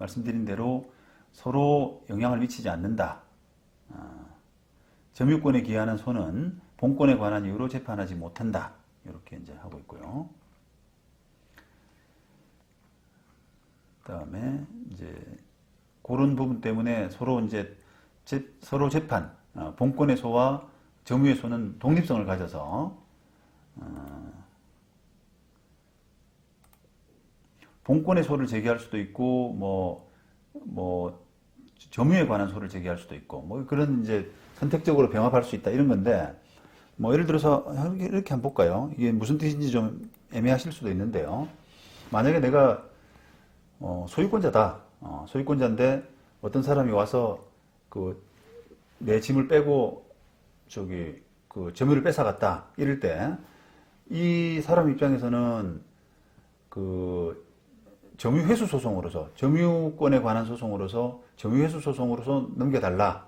말씀드린 대로 서로 영향을 미치지 않는다. 아, 점유권에 기하는 소는 본권에 관한 이유로 재판하지 못한다. 이렇게 이제 하고 있고요. 그다음에 이제 그런 부분 때문에 서로 이제 재- 서로 재판 어, 본권의 소와 점유의 소는 독립성을 가져서 어, 본권의 소를 제기할 수도 있고 뭐뭐 점유에 관한 소를 제기할 수도 있고 뭐 그런 이제 선택적으로 병합할 수 있다 이런 건데 뭐 예를 들어서 이렇게 이렇게 한번 볼까요? 이게 무슨 뜻인지 좀 애매하실 수도 있는데요. 만약에 내가 어, 소유권자다. 어, 소유권자인데 어떤 사람이 와서 그 내 짐을 빼고 저기 그 점유를 뺏어갔다. 이럴 때 이 사람 입장에서는 그 점유 회수 소송으로서 점유권에 관한 소송으로서 점유 회수 소송으로서 넘겨달라.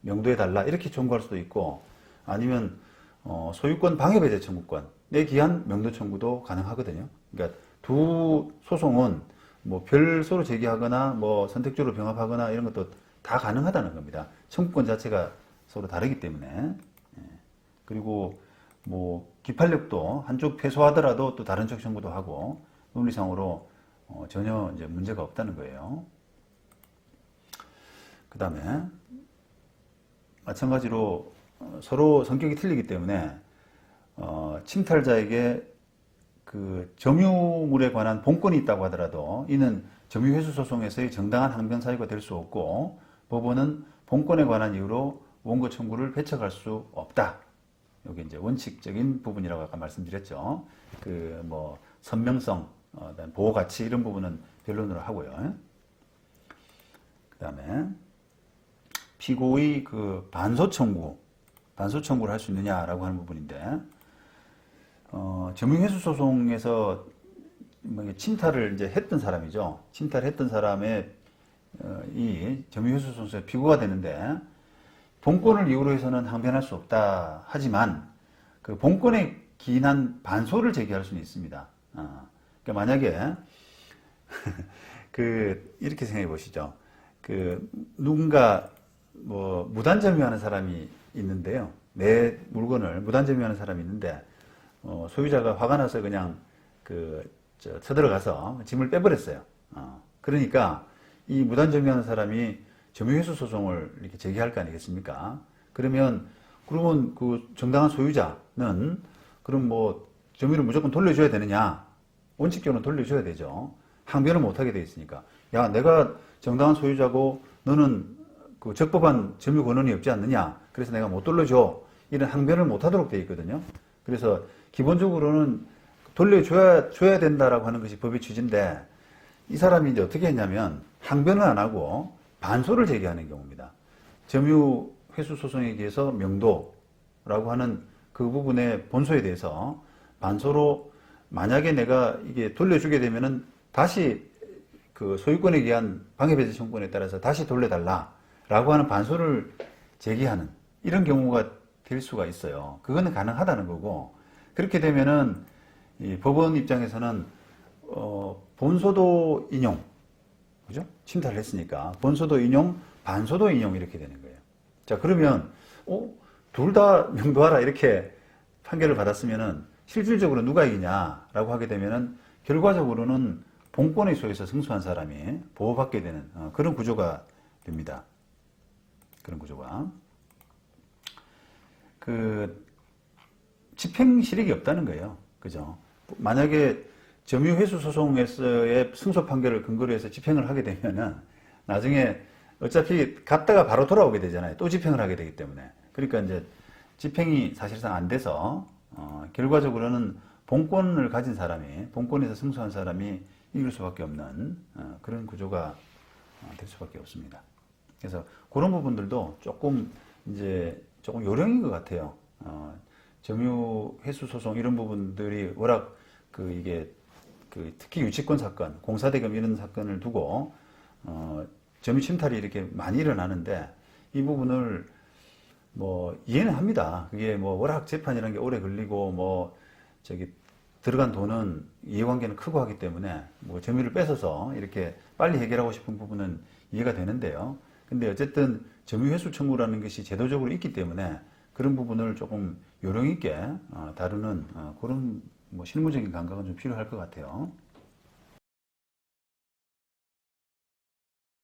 명도해 달라. 이렇게 청구할 수도 있고 아니면 어, 소유권 방해 배제 청구권에 기한 명도 청구도 가능하거든요. 그러니까 두 소송은 뭐 별소로 제기하거나 뭐 선택적으로 병합하거나 이런 것도 다 가능하다는 겁니다. 청구권 자체가 서로 다르기 때문에 예. 그리고 뭐 기판력도 한쪽 패소하더라도 또 다른 쪽 청구도 하고 논리상으로 어, 전혀 이제 문제가 없다는 거예요. 그 다음에 마찬가지로 어, 서로 성격이 틀리기 때문에 어, 침탈자에게 그 점유물에 관한 본권이 있다고 하더라도 이는 점유회수 소송에서의 정당한 항변 사유가 될 수 없고 법원은 본권에 관한 이유로 원고 청구를 배척할 수 없다. 여기 이제 원칙적인 부분이라고 아까 말씀드렸죠. 그 뭐 선명성, 어, 보호 가치 이런 부분은 변론으로 하고요. 그 다음에 피고의 그 반소 청구, 반소 청구를 할 수 있느냐라고 하는 부분인데, 어, 점유회수 소송에서 뭐 침탈을 이제 했던 사람이죠. 침탈했던 사람의 어, 이 점유회수 소송에서 피고가 되는데, 본권을 이유로 해서는 항변할 수 없다 하지만, 그 본권에 기인한 반소를 제기할 수는 있습니다. 어, 만약에 그 이렇게 생각해 보시죠. 그 누군가 뭐 무단 점유하는 사람이 있는데요. 내 물건을 무단 점유하는 사람이 있는데 어, 소유자가 화가 나서 그냥 그 저, 쳐들어가서 짐을 빼버렸어요. 어, 그러니까 이 무단 점유하는 사람이 점유회수 소송을 이렇게 제기할 거 아니겠습니까? 그러면 그러면 그 정당한 소유자는 그럼 뭐 점유를 무조건 돌려줘야 되느냐? 원칙적으로 돌려줘야 되죠. 항변을 못하게 돼 있으니까. 야, 내가 정당한 소유자고 너는 그 적법한 점유 권한이 없지 않느냐. 그래서 내가 못 돌려줘. 이런 항변을 못하도록 돼 있거든요. 그래서 기본적으로는 돌려줘야 줘야 된다라고 하는 것이 법의 취지인데 이 사람이 이제 어떻게 했냐면 항변을 안 하고 반소를 제기하는 경우입니다. 점유 회수 소송에 의해서 명도라고 하는 그 부분의 본소에 대해서 반소로 만약에 내가 이게 돌려주게 되면은 다시 그 소유권에 의한 방해배제 청구권에 따라서 다시 돌려달라라고 하는 반소를 제기하는 이런 경우가 될 수가 있어요. 그거는 가능하다는 거고 그렇게 되면은 이 법원 입장에서는 어, 본소도 인용, 그죠? 침탈을 했으니까 본소도 인용, 반소도 인용 이렇게 되는 거예요. 자 그러면 어, 둘 다 명도하라 이렇게 판결을 받았으면은 실질적으로 누가 이기냐라고 하게 되면은 결과적으로는 본권의 소에서 승소한 사람이 보호받게 되는 어, 그런 구조가 됩니다. 그런 구조가 그 집행 실익이 없다는 거예요. 그죠? 만약에 점유 회수 소송에서의 승소 판결을 근거로 해서 집행을 하게 되면은 나중에 어차피 갔다가 바로 돌아오게 되잖아요. 또 집행을 하게 되기 때문에. 그러니까 이제 집행이 사실상 안 돼서 어, 결과적으로는 본권을 가진 사람이 본권에서 승소한 사람이 이길 수밖에 없는 어, 그런 구조가 어, 될 수밖에 없습니다. 그래서 그런 부분들도 조금 이제 조금 요령인 것 같아요. 어, 점유 회수 소송 이런 부분들이 워낙 그 이게 그 특히 유치권 사건, 공사대금 이런 사건을 두고 어, 점유 침탈이 이렇게 많이 일어나는데 이 부분을 뭐 이해는 합니다. 그게 뭐 워낙 재판이라는 게 오래 걸리고 뭐 저기 들어간 돈은 이해관계는 크고 하기 때문에 뭐 점유를 뺏어서 이렇게 빨리 해결하고 싶은 부분은 이해가 되는데요. 근데 어쨌든 점유 회수 청구라는 것이 제도적으로 있기 때문에 그런 부분을 조금 요령 있게 어, 다루는 어, 그런 뭐 실무적인 감각은 좀 필요할 것 같아요.